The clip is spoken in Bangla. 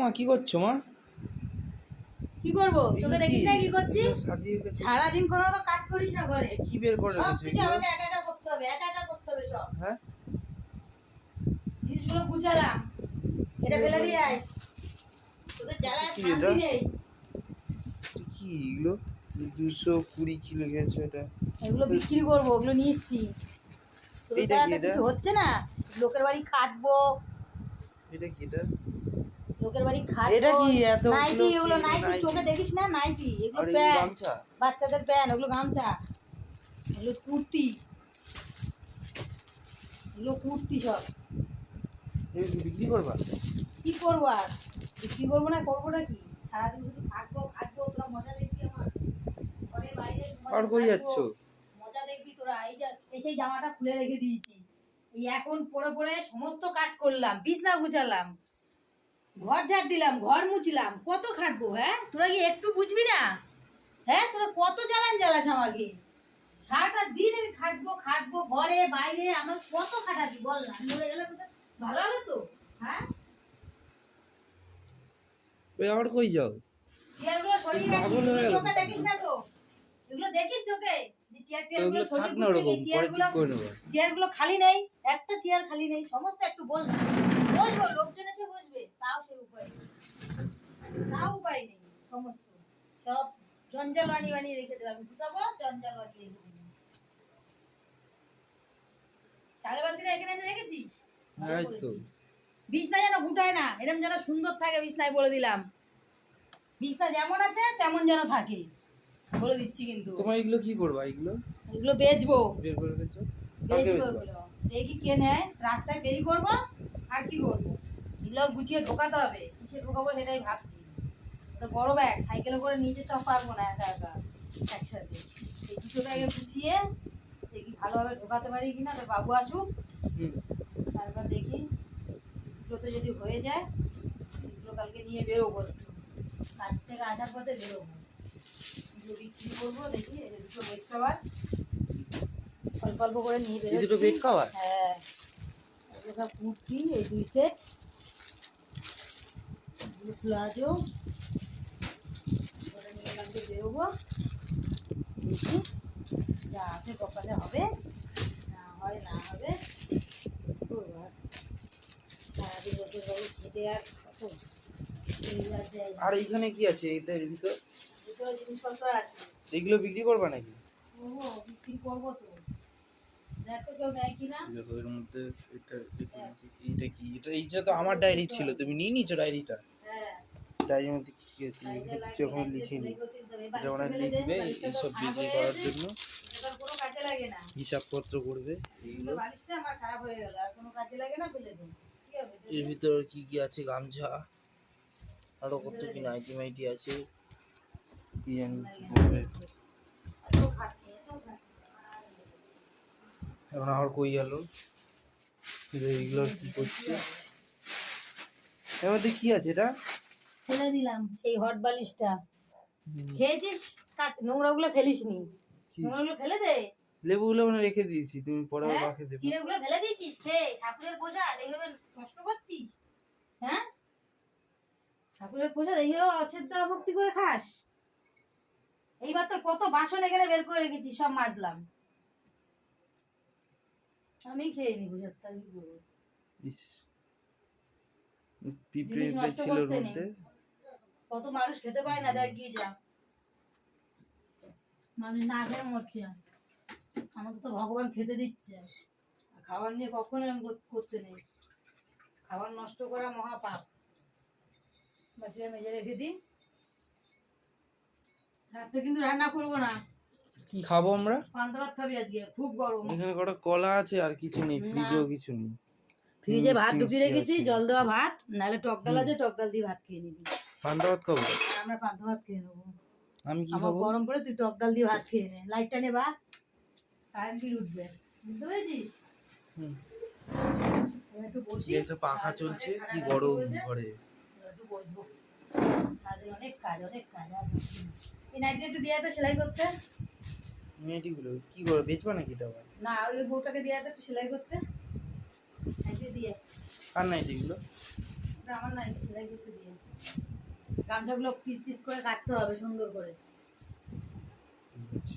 মা কি করছ মা? কি করব? চোখে দেখিস না কি করছি? সাজিয়ে গেছে সারাদিন কোনো তো কাজ করিস না ঘরে। কি বের করে সব কিছু আমাকে একা একা করতে হবে একা একা করতে হবে সব। হ্যাঁ? জিনিসগুলো গুছালাম। এটা ফেলে দিয়ে আয়। তোদের জ্বালা শান্তি নেই। কি এগুলো? দুশো কুড়ি কিলো গেছে এটা? এগুলো বিক্রি করব ওগুলো নিয়ে এসছি। তোদের এইটা দ্বারা কি তো এটা? কিছু হচ্ছে না। লোকের বাড়ি খাটবো এটা কি এটা? লোকের বাড়ি খাটবো এটা কি এতগুলো নাইটি কি? Nighty nighty? চোখে দেখিস না? নাইটি এগুলো আর এগুলো প্যান্ট। গামছা। বাচ্চাদের প্যান্ট ওগুলো গামছা। এগুলো কুর্তি। এগুলো কুর্তি সব। বিক্রি করবা? কি করব আর? বিক্রি করব না করব না কি? সারাদিন শুধু খাটবো খাটবো তোরা মজা দেখবি আমার। ঘরে বাইরে আর কই যাচ্ছ? মজা দেখবি তোরা। এই যা জামাটা খুলে রেখে দিয়েছি। এই এখন পরে পরে সমস্ত কাজ করলাম বিছনা গুছালাম। ঘর ঝাড় দিলাম ঘর মুছলাম কত খাটবো হ্যাঁ? তোরা কি একটু বুঝবি না? হ্যাঁ তোরা কত জ্বালান জ্বালাস আমাকে? সারাটা দিন আমি খাটবো খাটবো ঘরে বাইরে আমার কত খাটাবি বল না? মরে গেলে তোদের ভালো হবে তো হ্যাঁ? আবার কই যাও? চেয়ারগুলো সরিয়ে রাখিস পাগল গেল। চোখে দেখিস না তো। এগুলো দেখিস চোখে? চেয়ারগুলো খালি নেই একটা চেয়ার খালি নেই সমস্ত একটু বসবে। বসবো লোকজন এসে বসবে তাও সে উপায় তাও উপায় নেই সমস্ত। সব জঞ্জাল বানিয়ে বানিয়ে রেখে দেবে আমি গুছাবো জঞ্জাল বানিয়ে রেখে দেবো। চালের বালতিটা এখানে এনে রেখেছিস। করেছিস। বিছনা যেন গুটায় না এরকম যেন সুন্দর থাকে বিছনায় বলে দিলাম। বিছনা যেমন আছে তেমন যেন থাকে। বলে দিচ্ছি কিন্তু। তোমার এগুলো কি করবা? এগুলো? এগুলো বেচবো। বের করে কাকে বেচবো এগুলো। দেখি কে নেয়। রাস্তায় বেরি করব আর কি করব? এগুলো গুছিয়ে ঢোকাতে হবে। কিসে ঢোকাবো সেটাই ভাবছি। তো বড় ব্যাগ সাইকেলে করে নিয়ে যেতে পারব না একা একা একসাথে। এই দুটো ব্যাগে গুছিয়ে দেখি ভালোভাবে ঢোকাতে পারি কিনা তো বাবু আসুক। তারপর দেখি দুটোতে যদি হয়ে যায় এগুলো কালকে নিয়ে বেরোবো। কাজ থেকে আসার পথে বেরোবো। বিক্রি করব দেখি দুটো বেড খাবার। অল্প অল্প করে নিয়ে দুটো বেড কভার হ্যাঁ। এগুলো সব কুর্তি এই দুই সেট প্লাজো। ওটা নিয়ে বেরোবো। দেখি যা আছে কপালে হবে না হয় না হবে। সারাদিন লোকের বাড়ি খেটে আর আর এইখানে কি আছে এদের ভিতরে? জিনিসপত্র আছে। এগুলো বিক্রি করবা নাকি? ও বিক্রি করব তো। দেখ তো কেউ নেয় কিনা? দেখো এর মধ্যে এটা লিখে কি? এটা এইটা তো আমার ডায়েরি ছিল তুমি নিয়ে নিয়েছো ডায়েরিটা হ্যাঁ। ডায়েরির মধ্যে কি আছে? এখানে লিখিনি। এটা ওরা লিখবে এইসব বিক্রি করার জন্য। এবার কোনো কাজে লাগে না। হিসাবপত্র করবে। কিন্তু এইগুলো বালিশটা আমার খারাপ হয়ে গেল আর কোনো কাজে লাগে না ফেলে দেবো। এর ভিতরে কি কি আছে? গামছা। আরও কত কি নাইটি মাইটি আছে। কি জানি খাটনি। এখন আবার কই গেল? এইগুলো কি করছে? এর মধ্যে কি আছে এটা? ফেলে দিলাম সেই হট বালিশটা। খেয়েছিস? নোংরাগুলো ফেলিস নি? নোংরাগুলো ফেলে দে। লেবুগুলো মানে রেখে দিয়েছি তুমি পরে আবার হ্যাঁ? রাখে দেবে। চিড়েগুলো ফেলে দিয়েছিস? খেয়ে ঠাকুরের প্রসাদ এইভাবে নষ্ট করছিস? হ্যাঁ? ঠাকুরের প্রসাদ এইভাবে অছেদ্য ভক্তি করে খাস? এইবার তোর কত বাসন এখানে বের করে রেখেছি সব মাজলাম। আমি খেয়ে নি প্রসাদটা কি করব? ইস পিঁপড়ে জিনিস পিঁপড়ে নষ্ট ছিল ওর মধ্যে কত মানুষ খেতে পায় না দেখ গিয়ে যা। মানুষ না খেয়ে মরছে। আমাদের তো ভগবান খেতে দিচ্ছে। আর খাবার নিয়ে কখনো করতে নেই। খাবার নষ্ট করা মহাপাপ। বাটিটা মেজে রেখে দিই। রাত্রে কিন্তু রান্না করব না। কি খাব আমরা? পান্তা ভাত খাবি আজকে খুব গরম। এখানে কটা কলা আছে আর কিছু নেই। ফ্রিজেও কিছু নেই। ফ্রিজে ভাত ঢুকিয়ে রেখেছি জল দেওয়া ভাত নাহলে টক ডাল আছে টক ডাল দিয়ে ভাত খেয়ে নিবি। পান্তা ভাত খাব? আমরা পান্তা ভাত খেয়ে নেব। আমি কি খাব? গরম পড়ে তুই টক ডাল দিয়ে ভাত খেয়ে নে। লাইটটা নে বা কারেন্ট বিল উঠবে। বুঝতে পেরেছিস? হুম। একটু বসি। একটা পাখা চলছে কি গরম ঘরে। একটু বসবো। কাজের অনেক কাজ অনেক কাজ। এই নাইটি একটু দিয়ে তো সেলাই করতে। মেয়েটিগুলো কি করে বেচবা নাকি তো আবার না ওই বউটাকে দিয়ে তো একটু সেলাই করতে। নাইটি দিয়ে। কার নাইটিগুলো? ওটা আমার নাইটি সেলাই করতে দিয়ে। গামছাগুলো পিস পিস করে কাটতে হবে সুন্দর করে। ঠিক আছে।